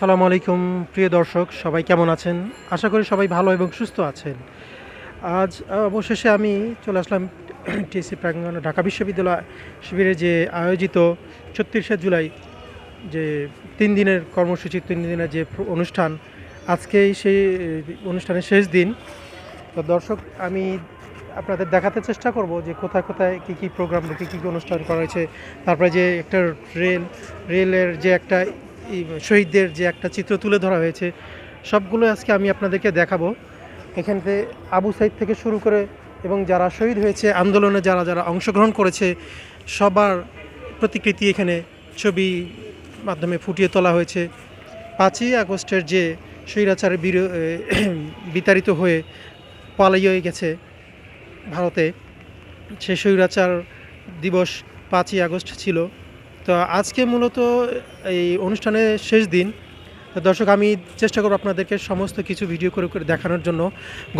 সালামু আলাইকুম, প্রিয় দর্শক, সবাই কেমন আছেন? আশা করি সবাই ভালো এবং সুস্থ আছেন। আজ অবশেষে আমি চলে আসলাম টিএসসি প্রাঙ্গণ ঢাকা বিশ্ববিদ্যালয় শিবিরে যে আয়োজিত ছত্রিশে জুলাই যে তিন দিনের কর্মসূচি, তিন দিনের যে অনুষ্ঠান, আজকেই সেই অনুষ্ঠানের শেষ দিন। তো দর্শক, আমি আপনাদের দেখাতে চেষ্টা করব যে কোথায় কোথায় কী কী প্রোগ্রাম, কী কী অনুষ্ঠান করা হয়েছে। তারপরে যে একটা রেল, রেলের যে একটা ই, শহীদদের যে একটা চিত্র তুলে ধরা হয়েছে সবগুলো আজকে আমি আপনাদেরকে দেখাবো। এখানতে আবু সাইদ থেকে শুরু করে এবং যারা শহীদ হয়েছে আন্দোলনে যারা যারা অংশগ্রহণ করেছে সবার প্রতিকৃতি এখানে ছবি মাধ্যমে ফুটিয়ে তোলা হয়েছে। পাঁচই আগস্টের যে স্বৈরাচারের বিরো বিতাড়িত হয়ে পালিয়ে গেছে ভারতে সে স্বৈরাচার দিবস পাঁচই আগস্ট ছিল। তো আজকে মূলত এই অনুষ্ঠানের শেষ দিন। দর্শক, আমি চেষ্টা করব আপনাদেরকে সমস্ত কিছু ভিডিও করে করে দেখানোর জন্য।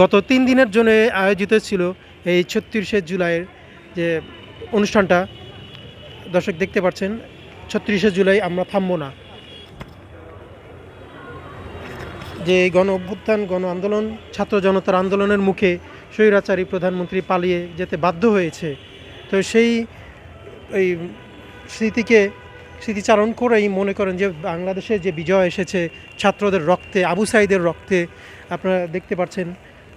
গত তিন দিনের জন্য আয়োজিত ছিল এই ছত্রিশে জুলাইয়ের যে অনুষ্ঠানটা। দর্শক, দেখতে পাচ্ছেন, ছত্রিশে জুলাই আমরা থামবো না। যে গণ অভ্যুত্থান, গণ আন্দোলন, ছাত্র জনতার আন্দোলনের মুখে স্বৈরাচারী প্রধানমন্ত্রী পালিয়ে যেতে বাধ্য হয়েছে। তো সেই এই স্মৃতিকে স্মৃতিচারণ করেই মনে করেন যে বাংলাদেশে যে বিজয় এসেছে ছাত্রদের রক্তে, আবু সাইদের রক্তে, আপনারা দেখতে পাচ্ছেন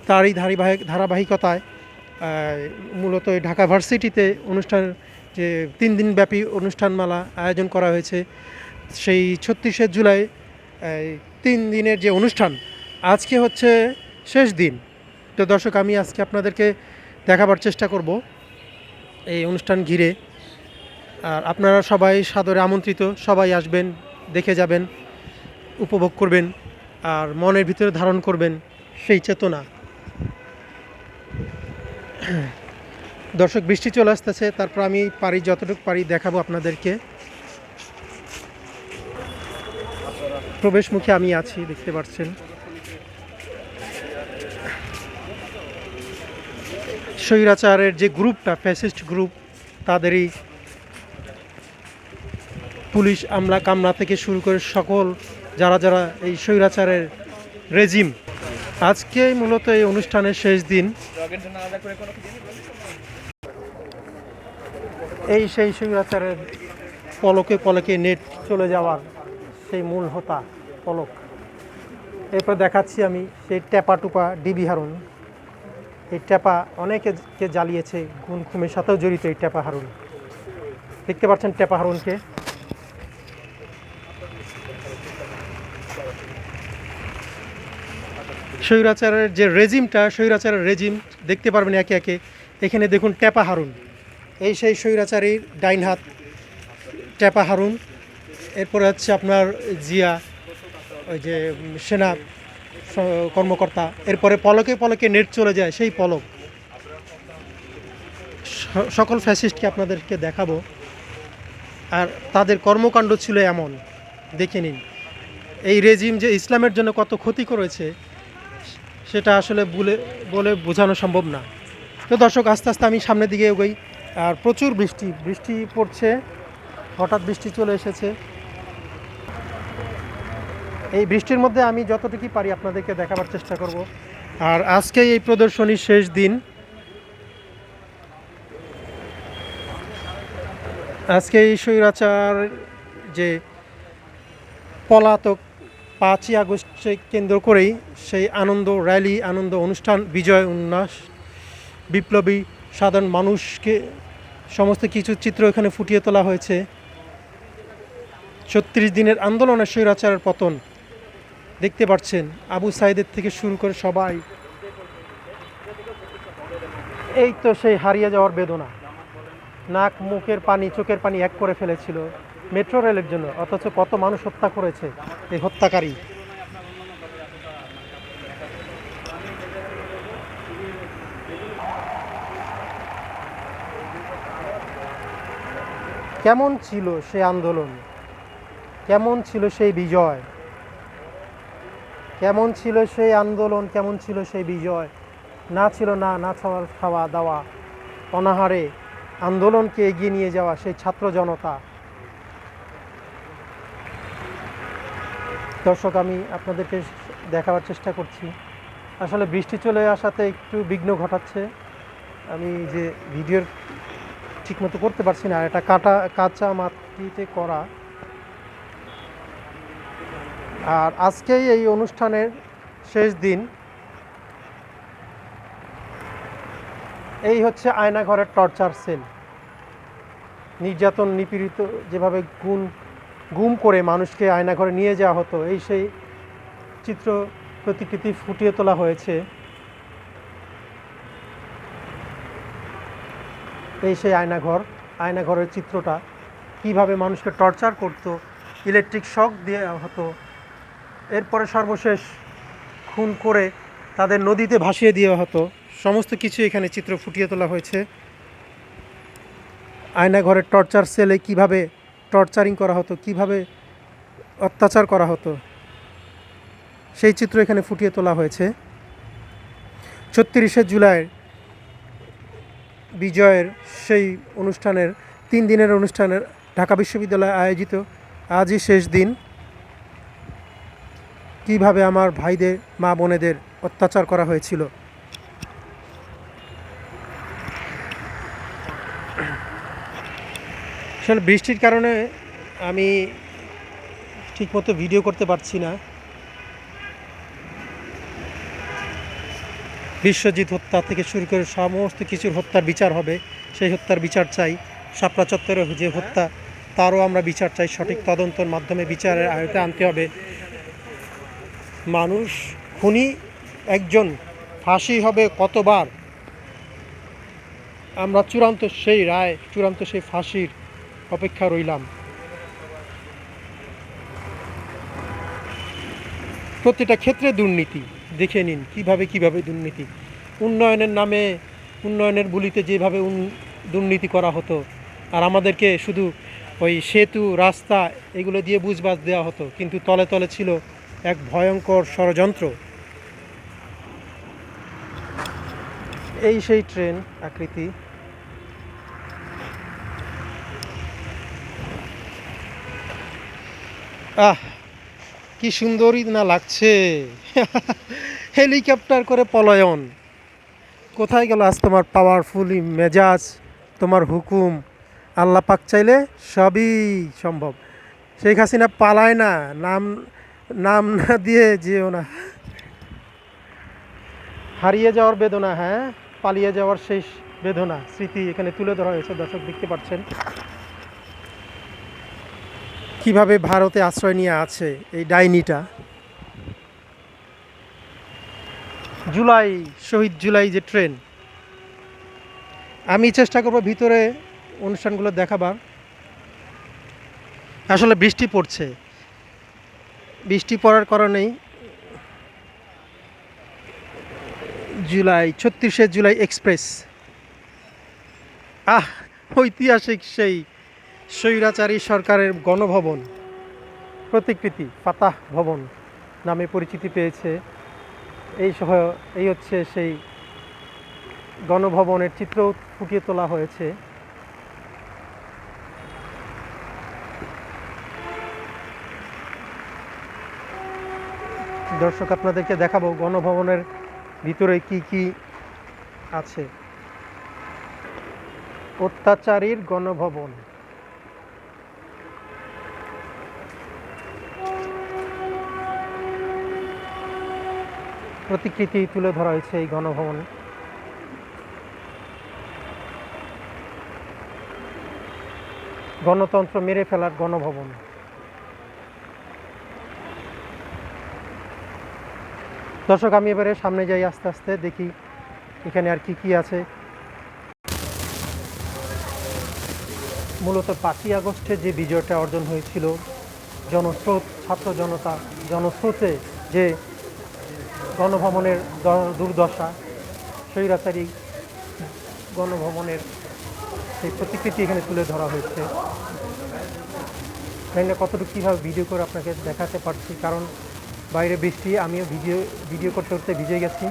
তারই ধারাবাহিক, ধারাবাহিকতায় মূলত ঢাকা ভার্সিটিতে অনুষ্ঠান, যে তিন দিনব্যাপী অনুষ্ঠানমালা আয়োজন করা হয়েছে। সেই ছত্রিশে জুলাই তিন দিনের যে অনুষ্ঠান, আজকে হচ্ছে শেষ দিন। তো দর্শক, আমি আজকে আপনাদেরকে দেখাবার চেষ্টা করব এই অনুষ্ঠান ঘিরে। আর আপনারা সবাই সাদরে আমন্ত্রিত, সবাই আসবেন, দেখে যাবেন, উপভোগ করবেন, আর মনের ভিতরে ধারণ করবেন সেই চেতনা। দর্শক, বৃষ্টি চলে আসতেছে, তারপর আমি পারি, যতটুকু পারি দেখাবো আপনাদেরকে। প্রবেশমুখে আমি আছি, দেখতে পাচ্ছেন। স্বৈরাচারের যে গ্রুপটা, ফ্যাসিস্ট গ্রুপ, তাদেরই পুলিশ আমলা কামলা থেকে শুরু করে সকল যারা যারা এই স্বৈরাচারের রেজিম। আজকে মূলত এই অনুষ্ঠানের শেষ দিন। এই সেই স্বৈরাচারের পলকে পলকে নেট চলে যাওয়ার সেই মূল হোতা, পলক। এরপর দেখাচ্ছি আমি সেই ট্যাপা টুপা ডিবি হারুন। এই ট্যাপা অনেকে জ্বালিয়েছে গুণ খুমের সাথেও জড়িত এই ট্যাপা হারুন। দেখতে পাচ্ছেন ট্যাপা হারুনকে। স্বৈরাচারের যে রেজিমটা, স্বৈরাচারের রেজিম দেখতে পারবেন একে একে। এখানে দেখুন ট্যাপা হারুন। এই সেই স্বৈরাচারীর ডাইন হাত ট্যাপা হারুন। এরপরে হচ্ছে আপনার জিয়া, ওই যে সেনা কর্মকর্তা। এরপরে পলকে পলকে নেট চলে যায় সেই পলক। সকল ফ্যাসিস্টকে আপনাদেরকে দেখাবো। আর তাদের কর্মকাণ্ড ছিল এমন। দেখে নিন। এই রেজিম যে ইসলামের জন্য কত ক্ষতি করেছে সেটা আসলে বলে বলে বোঝানো সম্ভব না। তো দর্শক, আস্তে আস্তে আমি সামনের দিকে এগোই। আর প্রচুর বৃষ্টি বৃষ্টি পড়ছে। হঠাৎ বৃষ্টি চলে এসেছে। এই বৃষ্টির মধ্যে আমি যতটুকু পারি আপনাদেরকে দেখাবার চেষ্টা করব। আর আজকে এই প্রদর্শনীর শেষ দিন। আজকে এই স্বৈরাচার যে পলাতক পাঁচই আগস্টে কেন্দ্র করেই সেই আনন্দ র্যালি, আনন্দ অনুষ্ঠান, বিজয় উল্লাস বিপ্লবী সাধারণ মানুষকে সমস্ত কিছু চিত্র এখানে ফুটিয়ে তোলা হয়েছে। ছত্রিশ দিনের আন্দোলনের স্বৈরাচারের পতন, দেখতে পাচ্ছেন, আবু সাইদের থেকে শুরু করে সবাই। এই তো সেই হারিয়ে যাওয়ার বেদনা। নাক, মুখের পানি, চোখের পানি এক করে ফেলেছিল। মেট্রো রেলের জন্য, অথচ কত মানুষ হত্যা করেছে এই হত্যাকারী। কেমন ছিল সে আন্দোলন? কেমন ছিল সেই বিজয়? কেমন ছিল সেই আন্দোলন? কেমন ছিল সেই বিজয়? না ছিল না না খাওয়া দাওয়া অনাহারে আন্দোলনকে এগিয়ে নিয়ে যাওয়া সেই ছাত্র জনতা। দর্শক, আমি আপনাদেরকে দেখাবার চেষ্টা করছি। আসলে বৃষ্টি চলে আসাতে একটু বিঘ্ন ঘটাচ্ছে। আমি যে ভিডিওর ঠিকমতো করতে পারছি না আর এটা কাটা, কাঁচা মাটিতে করা। আর আজকেই এই অনুষ্ঠানের শেষ দিন। এই হচ্ছে আয়নাঘরের টর্চার সেল। নির্যাতন, নিপীড়িত যেভাবে গুম গুম করে মানুষকে আয়নাঘরে নিয়ে যাওয়া হতো। এই সেই চিত্র প্রতিকৃতি ফুটিয়ে তোলা হয়েছে। এই সেই আয়নাঘর, আয়নাঘরের চিত্রটা কীভাবে মানুষকে টর্চার করতো, ইলেকট্রিক শক দেওয়া হতো, এরপরে সর্বশেষ খুন করে তাদের নদীতে ভাসিয়ে দেওয়া হতো, সমস্ত কিছু এখানে চিত্র ফুটিয়ে তোলা হয়েছে। আয়নাঘরের টর্চার সেলে কীভাবে টর্চারিং করা হতো, কীভাবে অত্যাচার করা হতো, সেই চিত্র এখানে ফুটিয়ে তোলা হয়েছে। ছত্রিশে জুলাই বিজয়ের সেই অনুষ্ঠানের, তিন দিনের অনুষ্ঠানের ঢাকা বিশ্ববিদ্যালয়ে আয়োজিত আজই শেষ দিন। কীভাবে আমার ভাইদের মা বোনেদের অত্যাচার করা হয়েছিল আসলে বৃষ্টির কারণে আমি ঠিকমতো ভিডিও করতে পারছি না। বিশ্বজিৎ হত্যা থেকে শুরু করে সমস্ত কিছুর হত্যার বিচার হবে, সেই হত্যার বিচার চাই। শাপলা চত্বরে যে হত্যা, তারও আমরা বিচার চাই। সঠিক তদন্তর মাধ্যমে বিচারের আয়তে আনতে হবে। মানুষ, খুনি, একজন ফাঁসি হবে কতবার? আমরা চূড়ান্ত সেই রায়, চূড়ান্ত সেই ফাঁসির অপেক্ষা রইলাম। প্রতিটা ক্ষেত্রে দুর্নীতি, দেখে নিন কীভাবে কীভাবে দুর্নীতি। উন্নয়নের নামে, উন্নয়নের বুলিতে যেভাবে দুর্নীতি করা হতো, আর আমাদেরকে শুধু ওই সেতু, রাস্তা এগুলো দিয়ে বুঝবাজ দেওয়া হতো, কিন্তু তলে তলে ছিল এক ভয়ঙ্কর ষড়যন্ত্র। এই সেই ট্রেন আকৃতি আহ, কি সুন্দরই না লাগছে? হেলিকপ্টার করে পলায়ন। কোথায় গেল আজ তোমার পাওয়ারফুলি মেজাজ, তোমার হুকুম? আল্লাহ পাক চাইলে সবই সম্ভব। শেখ হাসিনা পালায় না, নাম নাম না দিয়ে যেও না। হারিয়ে যাওয়ার বেদনা হ্যাঁ? পালিয়ে যাওয়ার শেষ বেদনা, স্মৃতি এখানে তুলে ধরা হয়েছে, দর্শক দেখতে পাচ্ছেন। কীভাবে ভারতে আশ্রয় নিয়ে আছে এই ডাইনিটা? জুলাই, শহীদ জুলাই যে ট্রেন। আমি চেষ্টা করব ভিতরে অনুষ্ঠানগুলো দেখাবার। আসলে বৃষ্টি পড়ছে। বৃষ্টি পড়ার কারণেই জুলাই, ছত্রিশে জুলাই এক্সপ্রেস। আহ, ঐতিহাসিক সেই স্বৈরাচারী সরকারের গণভবন, প্রতিকৃতি, ফাতাহ ভবন নামে পরিচিতি পেয়েছে। এই সহ, এই হচ্ছে সেই গণভবনের চিত্র ফুটিয়ে তোলা হয়েছে। দর্শক, আপনাদেরকে দেখাবো গণভবনের ভিতরে কি কি আছে। অত্যাচারীর গণভবন। প্রতিকৃতি তুলে ধরা হয়েছে এই গণভবনে। গণতন্ত্র মেরে ফেলার গণভবন। দর্শক, আমি এবারে সামনে যাই আস্তে আস্তে, দেখি এখানে আর কি কি আছে। মূলত পাঁচই আগস্টে যে বিজয়টা অর্জন হয়েছিল, জনস্রোত, ছাত্র জনতা, জনস্রোতে যে গণভবনের দুর্দশা, স্বৈরাচারী গণভবনের সেই প্রতিকৃতি এখানে তুলে ধরা হয়েছে। জানি না কতটুকু কীভাবে ভিডিও করে আপনাকে দেখাতে পারছি, কারণ বাইরে বৃষ্টি, আমিও ভিডিও ভিডিও করতে করতে ভিজে গেছি।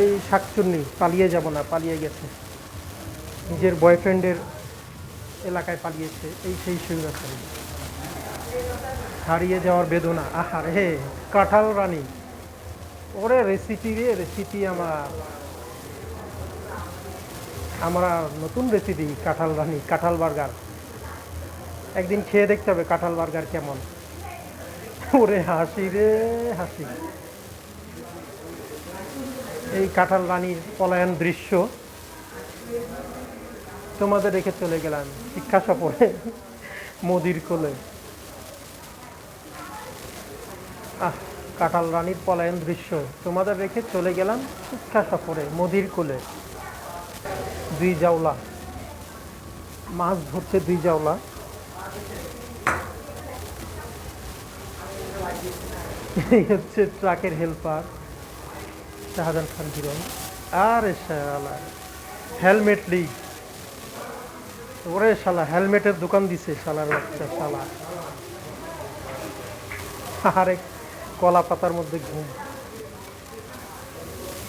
এই শাকচুন্নি, পালিয়ে যাব না, পালিয়ে গেছে। নিজের বয়ফ্রেন্ডের এলাকায় পালিয়েছে, এই সেই সুবিধাচারী হারিয়ে যাওয়ার বেদনা, আহার হে কাঁঠাল রানী। ওরে রেসিপি রে রেসিপি আমার। আমরা নতুন রেসিপি কাঁঠাল রানী, কাঁঠাল বার্গার। একদিন খেয়ে দেখতে হবে কাঁঠাল বার্গার কেমন। ওরে হাসি রে, হাসি। এই কাঁঠাল রানীর পলায়ন দৃশ্য। তোমাদের রেখে চলে গেলাম শিক্ষা সফরে মোদির কোলে। আহ, কাঁঠাল রানীর পলায়ন দৃশ্য, তোমাদের রেখে চলে গেলাম শিক্ষা সফরে মোদির কোলে। দুই জাওলা মাছ ধরছে দুই জাওলা হচ্ছে ট্রাকের হেল্পার, শাহজাহান খান হিরন আরে শালা, হেলমেট লিগ ওরে শালা হেলমেটের দোকান দিছে শালার বাচ্চা, শালা। আরে, কলা পাতার মধ্যে ঘুম।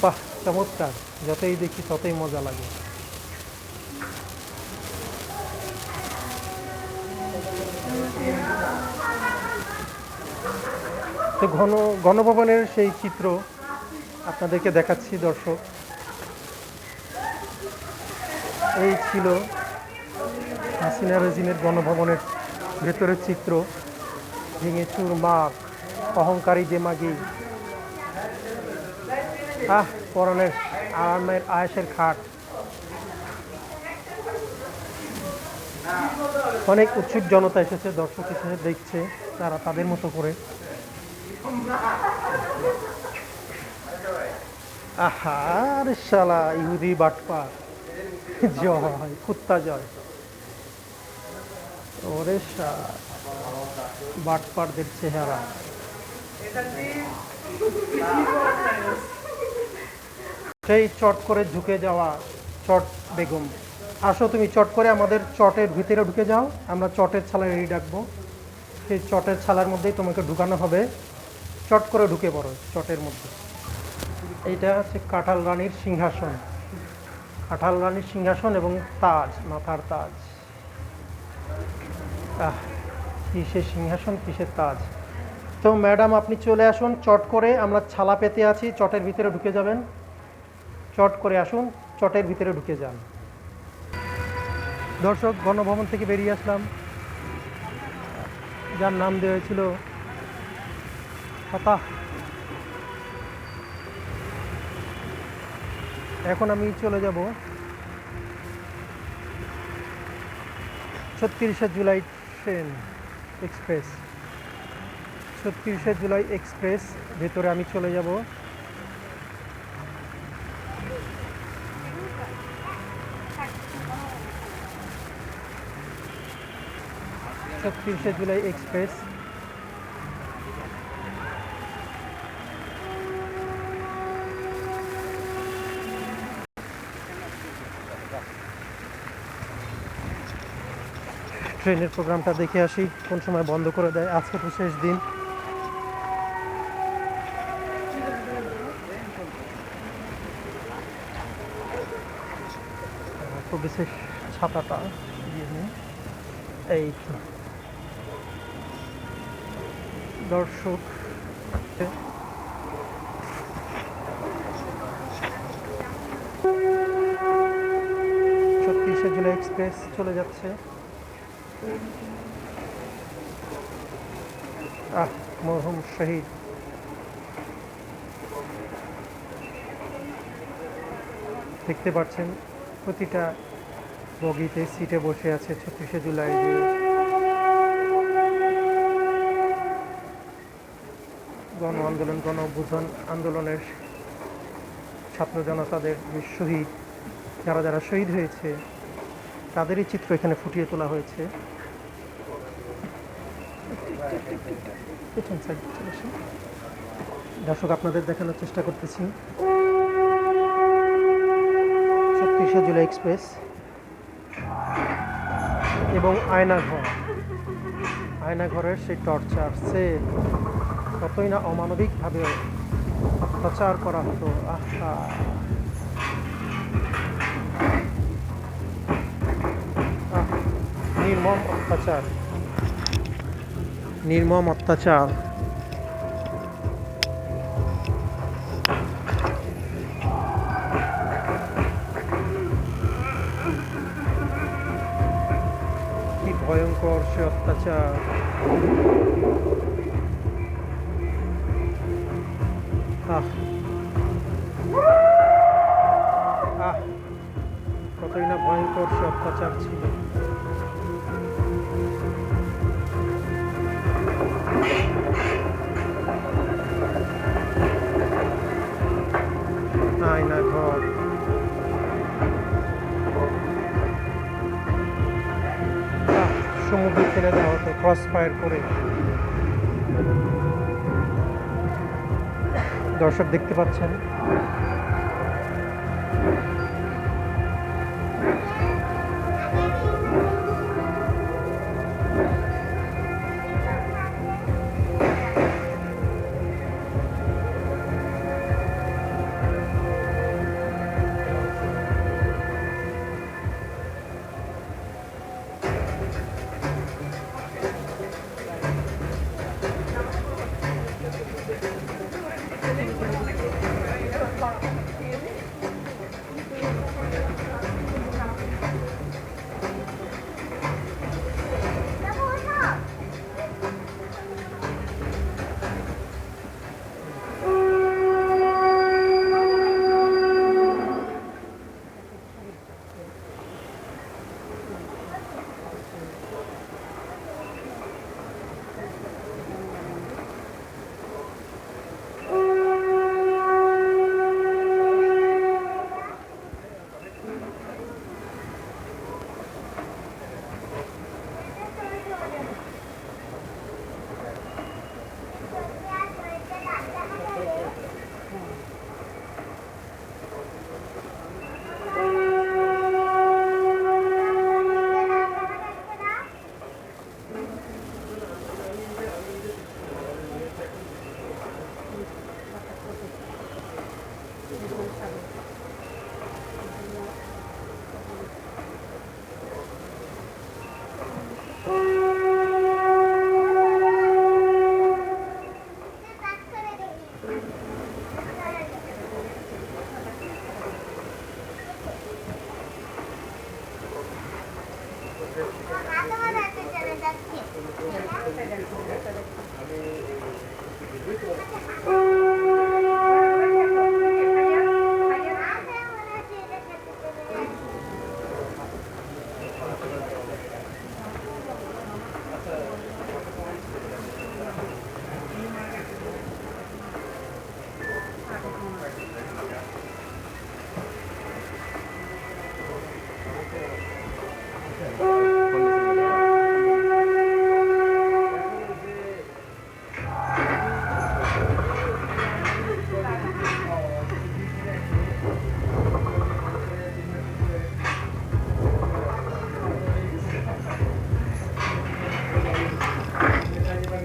বাহ, চমৎকার। যতই দেখি ততই মজা লাগে। তো ঘন, গণভবনের সেই চিত্র আপনাদেরকে দেখাচ্ছি, দর্শক। এই ছিল হাসিনা রেজিমের গণভবনের ভেতরের চিত্র ভেঙে চুর মাগ অহংকারী যে মাগি আহ, পরনের আরামের আয়েসের খাট। অনেক উৎসুক জনতা এসেছে, দর্শক এসে দেখছে তারা তাদের মতো করে। আহার শালা, ইহুদি বাটপা জয়, কুত্তা জয়। ওরে বাটপারদের চেহারা। সেই চট করে ঝুঁকে যাওয়া চট বেগম। আসো তুমি চট করে আমাদের চটের ভিতরে ঢুকে যাও, আমরা চটের ছালা রেডি রাখব সেই চটের ছালার মধ্যেই তোমাকে ঢুকানো হবে। চট করে ঢুকে পড়ো চটের মধ্যে। এইটা হচ্ছে কাঁঠাল রানীর সিংহাসন। কাঁঠাল রানীর সিংহাসন এবং তাজ, মাথার তাজ। কিসের সিংহাসন, কিসের তাজ? তো ম্যাডাম, আপনি চলে আসুন, চট করে, আমরা ছালা পেতে আছি, চটের ভিতরে ঢুকে যাবেন। চট করে আসুন, চটের ভিতরে ঢুকে যান। দর্শক, গণভবন থেকে বেরিয়ে আসলাম। যার নাম দেওয়া হয়েছিল ফাতাহ। এখন আমি চলে যাব ছত্রিশে জুলাই ট্রেন এক্সপ্রেস ছত্রিশে জুলাই এক্সপ্রেস ভেতরে আমি চলে যাব। ছত্রিশে জুলাই এক্সপ্রেস। ট্রেনের প্রোগ্রামটা দেখে আসি, কোন সময় বন্ধ করে দেয়, আজকে তো শেষ দিন। বিশেষ ছাতাটা এই দর্শক ছত্রিশে জুলাই এক্সপ্রেস চলে যাচ্ছে। আহ, মরহুম শহীদ। দেখতে পাচ্ছেন, প্রতিটা বগিতে সিটে বসে আছে ছত্রিশে জুলাই। গণ আন্দোলন, গণ অভ্যুত্থান আন্দোলনের ছাত্র জনতাদের যে শহীদ, যারা যারা শহীদ হয়েছে, তাদেরই চিত্র এখানে ফুটিয়ে তোলা হয়েছে। দর্শক, আপনাদের দেখানোর চেষ্টা করতেছি। ছত্রিশে জুলাই এক্সপ্রেস এবং আয়নাঘর। আয়নাঘরের সেই টর্চার সে কতই না অমানবিকভাবে অত্যাচার করা হতো। আহা, নির্মম অত্যাচার। নির্মম অত্যাচার। কি ভয়ঙ্কর সে অত্যাচার। আহ। আহ। কতই না ভয়ঙ্কর সে অত্যাচার ছিল। ক্রস ফায়ার করে। দর্শক দেখতে পাচ্ছেন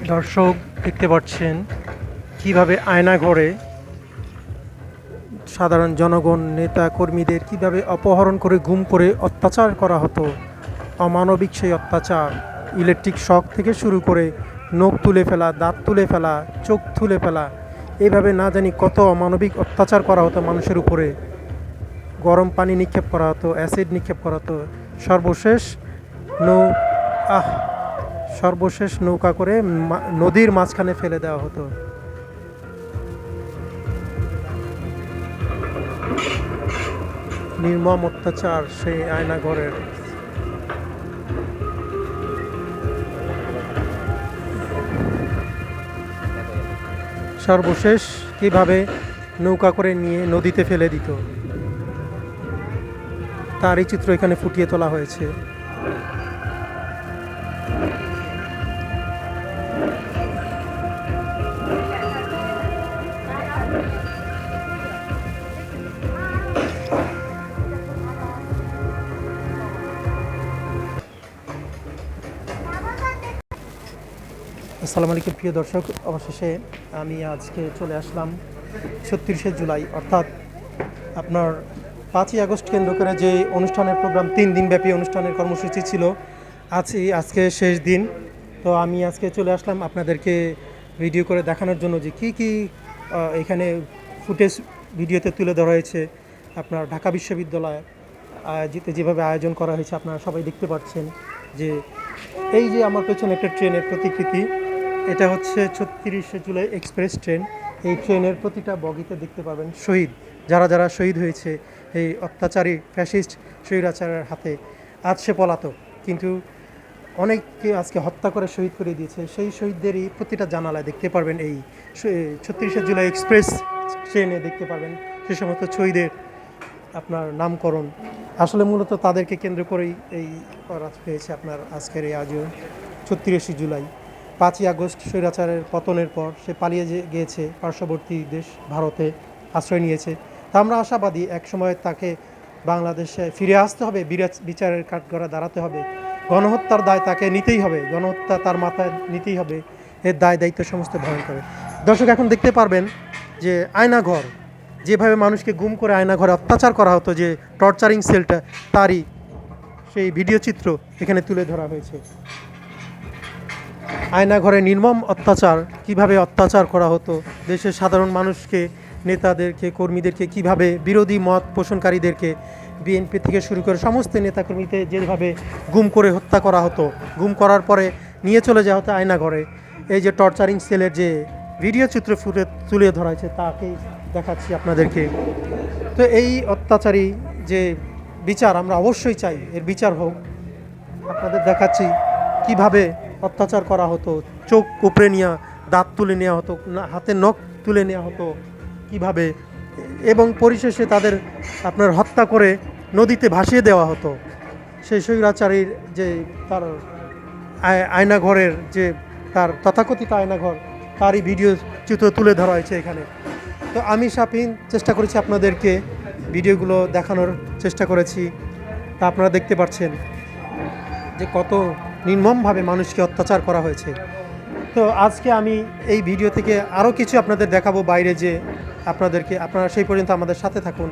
দর্শক দেখতে পাচ্ছেন কীভাবে আয়না ঘরে সাধারণ জনগণ, নেতা, কর্মীদের কীভাবে অপহরণ করে, গুম করে অত্যাচার করা হতো? অমানবিক সেই অত্যাচার, ইলেকট্রিক শক থেকে শুরু করে নখ তুলে ফেলা, দাঁত তুলে ফেলা, চোখ তুলে ফেলা এইভাবে না জানি কত অমানবিক অত্যাচার করা হতো মানুষের উপরে। গরম পানি নিক্ষেপ করা হতো, অ্যাসিড নিক্ষেপ করা হতো। সর্বশেষ নৌ আহ সর্বশেষ নৌকা করে নদীর মাঝখানে ফেলে দেওয়া হতো। নির্মম অত্যাচার সেই আয়নাঘরের। সর্বশেষ কীভাবে নৌকা করে নিয়ে নদীতে ফেলে দিত? তারই চিত্র এখানে ফুটিয়ে তোলা হয়েছে। আসসালামু আলাইকুম, প্রিয় দর্শক। অবশেষে আমি আজকে চলে আসলাম ছত্রিশে জুলাই, অর্থাৎ আপনার পাঁচই আগস্ট কেন্দ্র করে যে অনুষ্ঠানের প্রোগ্রাম, তিন দিনব্যাপী অনুষ্ঠানের কর্মসূচি ছিল। আছি আজকে শেষ দিন। তো আমি আজকে চলে আসলাম আপনাদেরকে ভিডিও করে দেখানোর জন্য যে কি কি এখানে ফুটেজ ভিডিওতে তুলে ধরা হয়েছে। আপনার ঢাকা বিশ্ববিদ্যালয়, আয়োজিত যেভাবে আয়োজন করা হয়েছে, আপনারা সবাই দেখতে পাচ্ছেন যে এই যে আমার পেছনে একটা ট্রেনের প্রতিকৃতি এটা হচ্ছে ছত্রিশে জুলাই এক্সপ্রেস ট্রেন। এই ট্রেনের প্রতিটা বগিতে দেখতে পাবেন শহীদ, যারা যারা শহীদ হয়েছে, এই অত্যাচারী ফ্যাসিস্ট স্বৈরাচারের হাতে। আজ সে পলাতক, কিন্তু অনেককে আজকে হত্যা করে শহীদ করে দিয়েছে। সেই শহীদদেরই প্রতিটা জানালায় দেখতে পারবেন এই ছত্রিশে জুলাই এক্সপ্রেস ট্রেনে দেখতে পারবেন। সে সমস্ত শহীদের আপনার নামকরণ। আসলে মূলত তাদেরকে কেন্দ্র করেই এই করা হয়েছে আপনার আজকের এই আজও ছত্রিশে জুলাই। পাঁচই আগস্ট স্বৈরাচারের পতনের পর সে পালিয়ে গিয়েছে পার্শ্ববর্তী দেশ ভারতে আশ্রয় নিয়েছে। তা আমরা আশাবাদী একসময় তাকে বাংলাদেশে ফিরে আসতে হবে, বিরাজ- বিচারের কাঠগড়া দাঁড়াতে হবে। গণহত্যার দায় তাকে নিতেই হবে, গণহত্যা তার মাথায় নিতেই হবে। এর দায় দায়িত্ব সমস্ত বহন করে দর্শক, এখন দেখতে পারবেন যে আয়নাঘর, যেভাবে মানুষকে গুম করে আয়নাঘরে অত্যাচার করা হতো, যে টর্চারিং সেলটা, তারই সেই ভিডিও চিত্র এখানে তুলে ধরা হয়েছে। আয়নাঘরে নির্মম অত্যাচার, কীভাবে অত্যাচার করা হতো? দেশের সাধারণ মানুষকে, নেতাদেরকে, কর্মীদেরকে কীভাবে বিরোধী মত পোষণকারীদেরকে বিএনপি থেকে শুরু করে সমস্ত নেতাকর্মীতে যেভাবে গুম করে হত্যা করা হতো, গুম করার পরে নিয়ে চলে যাওয়া হতো আয়নাঘরে। এই যে টর্চারিং সেলের যে ভিডিও চিত্র ফুটে, তুলে ধরা হয়েছে তাকেই দেখাচ্ছি আপনাদেরকে। তো এই অত্যাচারী যে বিচার, আমরা অবশ্যই চাই, এর বিচার হোক। আপনাদের দেখাচ্ছি কীভাবে অত্যাচার করা হতো, চোখ উপড়ে নেওয়া দাঁত তুলে নেওয়া হতো হাতে নখ তুলে নেওয়া হতো কীভাবে? এবং পরিশেষে তাদের আপনার হত্যা করে নদীতে ভাসিয়ে দেওয়া হতো। সেই স্বৈরাচারীর যে তার আয়নাঘরের যে তার তথাকথিত আয়নাঘর, তারই ভিডিও চিত্র তুলে ধরা হয়েছে এখানে। তো আমি সাপিন চেষ্টা করেছি আপনাদেরকে ভিডিওগুলো দেখানোর চেষ্টা করেছি। তা আপনারা দেখতে পাচ্ছেন যে কত নির্মমভাবে মানুষকে অত্যাচার করা হয়েছে। তো আজকে আমি এই ভিডিও থেকে আরও কিছু আপনাদের দেখাবো বাইরে যে আপনাদেরকে, আপনারা সেই পর্যন্ত আমাদের সাথে থাকুন।